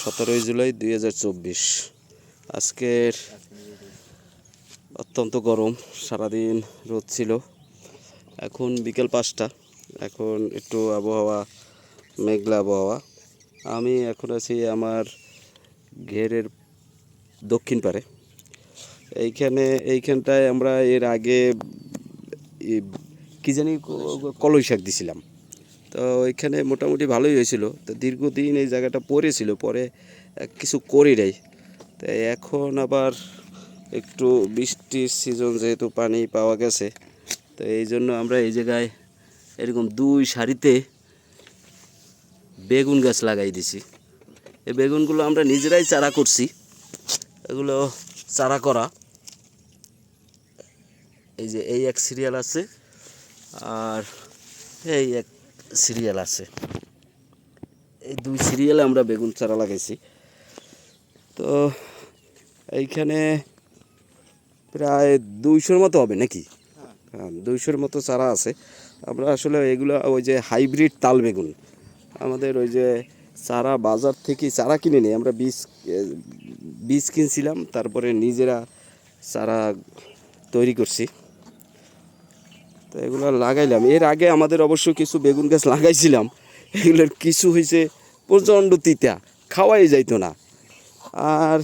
সতেরোই জুলাই দুই হাজার চব্বিশ। আজকের অত্যন্ত গরম, সারাদিন রোদ ছিল। এখন বিকেল পাঁচটা। এখন একটু আবহাওয়া, মেঘলা আবহাওয়া। আমি এখন আছি আমার ঘেরের দক্ষিণ পারে। এইখানে, এইখানটায় আমরা এর আগে কি জানি কলই শাক দিছিলাম। তো ওইখানে মোটামুটি ভালোই হয়েছিল। তো দীর্ঘদিন এই জায়গাটা পড়েছিল পরে কিছু করি নাই। তাই এখন আবার একটু বৃষ্টির সিজন যেহেতু পানি পাওয়া গেছে, তো এই জন্য আমরা এই জায়গায় এরকম দুই সারিতে বেগুন গাছ লাগাই দিছি। এই বেগুনগুলো আমরা নিজেরাই চারা করছি, এগুলো চারা করা। এই যে এই এক সিরিয়াল আছে, আর এই এক সিরিয়াল আছে। এই দুই সিরিয়ালে আমরা বেগুন চারা লাগাইছি। তো এইখানে প্রায় দুইশোর মতো হবে নাকি? হ্যাঁ। দুইশোর মতো চারা আছে। আমরা আসলে এগুলো ওই যে হাইব্রিড তাল বেগুন আমাদের ওই যে চারা বাজার থেকে চারা কিনে নিই আমরা বীজ বীজ কিনছিলাম তারপরে নিজেরা চারা তৈরি করছি। তো এগুলো লাগাইলাম। এর আগে আমাদের অবশ্য কিছু বেগুন গাছ লাগাইছিলাম। এগুলোর কিছু হয়েছে প্রচণ্ড তিতা, খাওয়াই যাইতো না। আর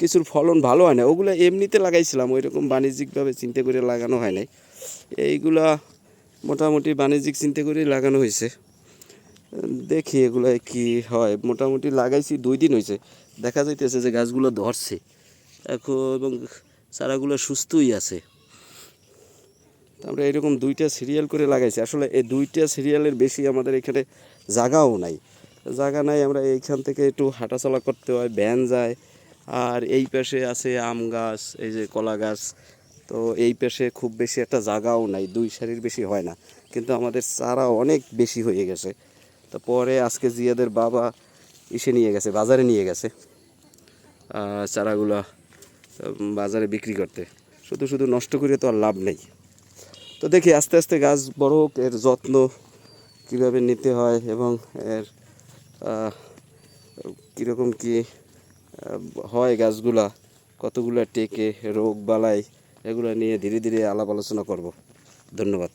কিছুর ফলন ভালো হয় না। ওগুলো এমনিতে লাগাইছিলাম ওই রকম বাণিজ্যিকভাবে চিন্তা করে লাগানো হয় নাই। এইগুলা মোটামুটি বাণিজ্যিক চিন্তা করে লাগানো হয়েছে দেখি এগুলো কি হয়। মোটামুটি লাগাইছি, দুই দিন হয়েছে দেখা যাইতেছে যে গাছগুলো ধরছে। এখন এবং চারাগুলো সুস্থই আছে। তো আমরা এরকম দুইটা সিরিয়াল করে লাগাইছি। আসলে এই দুইটা সিরিয়ালের বেশি আমাদের এখানে জায়গাও নাই। জায়গা নাই, আমরা এইখান থেকে একটু হাঁটাচলা করতে হয় ভ্যান যায়। আর এই পাশে আছে আম গাছ, এই যে কলা গাছ। তো এই পাশে খুব বেশি একটা জায়গাও নাই, দুই সারির বেশি হয় না। কিন্তু আমাদের চারা অনেক বেশি হয়ে গেছে। তো পরে আজকে জিয়াদের বাবা ইসে নিয়ে গেছে, বাজারে নিয়ে গেছে চারাগুলা বাজারে বিক্রি করতে। শুধু শুধু নষ্ট করে তো আর লাভ নেই। তো দেখি আস্তে আস্তে গাছ বড় হোক, এর যত্ন কীভাবে নিতে হয় এবং এর কীরকম কি হয় গাছগুলা, কতগুলা টেকে, রোগ, বালাই, এগুলো নিয়ে ধীরে ধীরে আলাপ আলোচনা করব। ধন্যবাদ।